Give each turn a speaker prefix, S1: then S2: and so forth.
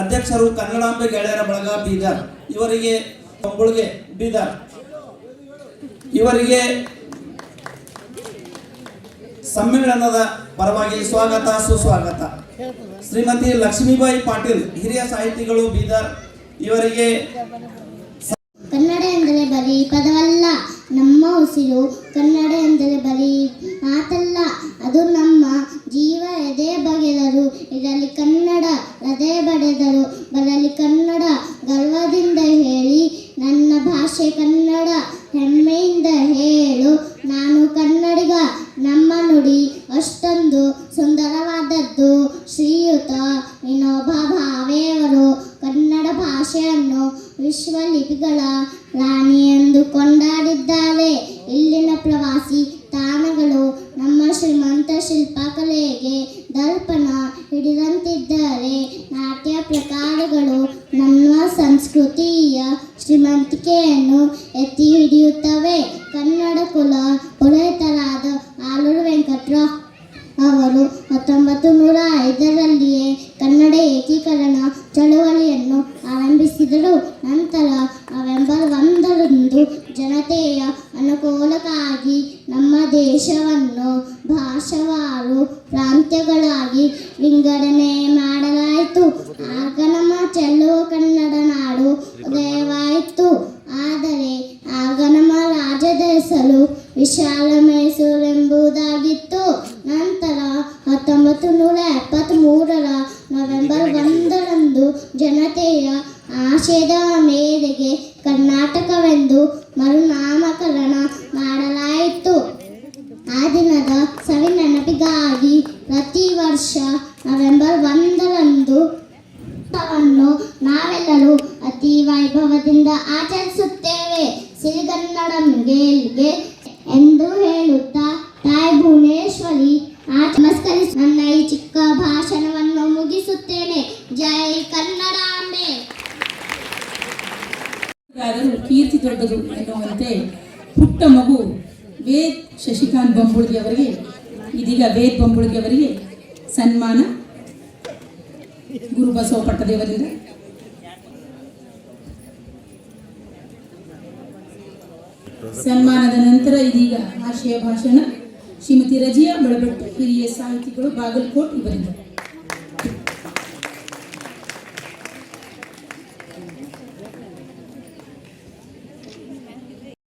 S1: ಅಧ್ಯಕ್ಷರು ಕನ್ನಡಾಂಬೆ ಗೆಳೆಯರ ಬಳಗ ಬೀದರ್. ಇವರಿಗೆ ಕಂಬುಳ್ಗೆ ಬೀದರ್. ಇವರಿಗೆ ಸಮ್ಮೇಳನದ ಪರವಾಗಿ ಸ್ವಾಗತ, ಸುಸ್ವಾಗತ. ಶ್ರೀಮತಿ ಲಕ್ಷ್ಮೀಬಾಯಿ ಪಾಟೀಲ್, ಹಿರಿಯ ಸಾಹಿತಿಗಳು ಬೀದರ್. ಇವರಿಗೆ
S2: ಕನ್ನಡ ಎಂದರೆ ಬರೀ ಪದವಲ್ಲ, ನಮ್ಮ ಉಸಿರು. ಕನ್ನಡ ಎಂದರೆ ಬರೀ ಮಾತಲ್ಲ, ಅದು ನಮ್ಮ ಎದೆ ಬಗೆದರು ಇದರಲ್ಲಿ ಕನ್ನಡ ಹೃದಯ ಬಡೆದರು ಬರಲಿ ಕನ್ನಡ ಗರ್ವದಿಂದ ಹೇಳಿ, ನನ್ನ ಭಾಷೆ ಕನ್ನಡ ಹೆಮ್ಮೆಯಿಂದ ಹೇಳು. ನಾನು ಕನ್ನಡಿಗ, ನಮ್ಮ ನುಡಿ ಅಷ್ಟೊಂದು ಸುಂದರವಾದದ್ದು. ಶ್ರೀಯುತ, ವಿನೋಬ ಭಾವೆಯವರು ಕನ್ನಡ ಭಾಷೆಯನ್ನು ವಿಶ್ವಲಿಪಿಗಳ ರಾಣಿ ಎಂದು ಕೊಂಡಾಡಿದ್ದಾರೆ ಇಲ್ಲಿನ ಪ್ರವಾಸಿ ಶಿಲ್ಪಕಲೆಗೆ ದರ್ಪಣ ಹಿಡಿದಂತಿದ್ದಾರೆ ನಾಟ್ಯ ಪ್ರಕಾರಗಳು ನಮ್ಮ ಸಂಸ್ಕೃತಿಯ ಶ್ರೀಮಂತಿಕೆಯನ್ನು ಎತ್ತಿ ಹಿಡಿಯುತ್ತವೆ ಕನ್ನಡ ಕುಲ ಪುರೋಹಿತರಾದ ಆಲೂರು ವೆಂಕಟರಾವ್ ಅವರು ಹತ್ತೊಂಬತ್ತು ನೂರ ಐದರಲ್ಲಿಯೇ ಕನ್ನಡ ಏಕೀಕರಣ ಚಳವಳಿಯನ್ನು ಆರಂಭಿಸಿದರು. ನಂತರ ನವೆಂಬರ್ ಒಂದರಂದು ಜನತೆಯ ದೇಶವನ್ನು ಭಾಷಾವಾರು ಪ್ರಾಂತ್ಯಗಳಾಗಿ ವಿಂಗಡಣೆ ಮಾಡಲಾಯಿತು. ಆಗ ನಮ್ಮ ಚೆಲ್ಲುವ ಕನ್ನಡ ನಾಡು ಉದಯವಾಯಿತು. ಆದರೆ ಆಗ ನಮ್ಮ ರಾಜ್ಯದ ಹೆಸರು ವಿಶಾಲ ಮೈಸೂರೆಂಬುದಾಗಿತ್ತು. ನಂತರ ಹತ್ತೊಂಬತ್ತು ನೂರ ಎಪ್ಪತ್ತ್ ಮೂರರ ನವೆಂಬರ್ ಒಂದರಂದು ಜನತೆಯ ಆಶಯದ ಮೇರೆಗೆ ಕರ್ನಾಟಕವೆಂದು ಮರುನಾಮಕರಣ ನೆನಪಿಗಾಗಿ ಪ್ರತಿ ವರ್ಷ ನವೆಂಬರ್ ಒಂದರಂದು ನಾವೆಲ್ಲರೂ ಅತಿ ವೈಭವದಿಂದ ಆಚರಿಸುತ್ತೇವೆ. ಸಿರಿಗನ್ನಡ ಗೆಲ್ಗೆ ಎಂದು ಹೇಳುತ್ತಾ ತಾಯಿ ಭುವನೇಶ್ವರಿ ನಮಸ್ಕರಿಸಿ. ನನ್ನ ಈ ಚಿಕ್ಕ ಭಾಷಣವನ್ನು ಮುಗಿಸುತ್ತೇನೆ. ಜೈ ಕನ್ನಡಾಂಬೆ
S3: ಕೀರ್ತಿ ದೊಡ್ಡದು ಎನ್ನುವಂತೆ ಪುಟ್ಟ ಮಗು ವೇದ್ ಶಶಿಕಾಂತ್ ಬೊಂಬುಳ್ಗಿ ಅವರಿಗೆ ಇದೀಗ ವೇದ್ ಬೊಂಬುಳಿಗೆ ಅವರಿಗೆ ಸನ್ಮಾನ. ಗುರು ಬಸವ ಪಟ್ಟದೇವರಿಂದ. ಸನ್ಮಾನದ ನಂತರ ಇದೀಗ ಆಶಯ ಭಾಷಣ ಶ್ರೀಮತಿ ರಜಿಯಾ ಬಳಬೆಟ್ಟು ಹಿರಿಯ ಸಾಹಿತಿಗಳು, ಬಾಗಲಕೋಟ್ ಇವರಿಂದ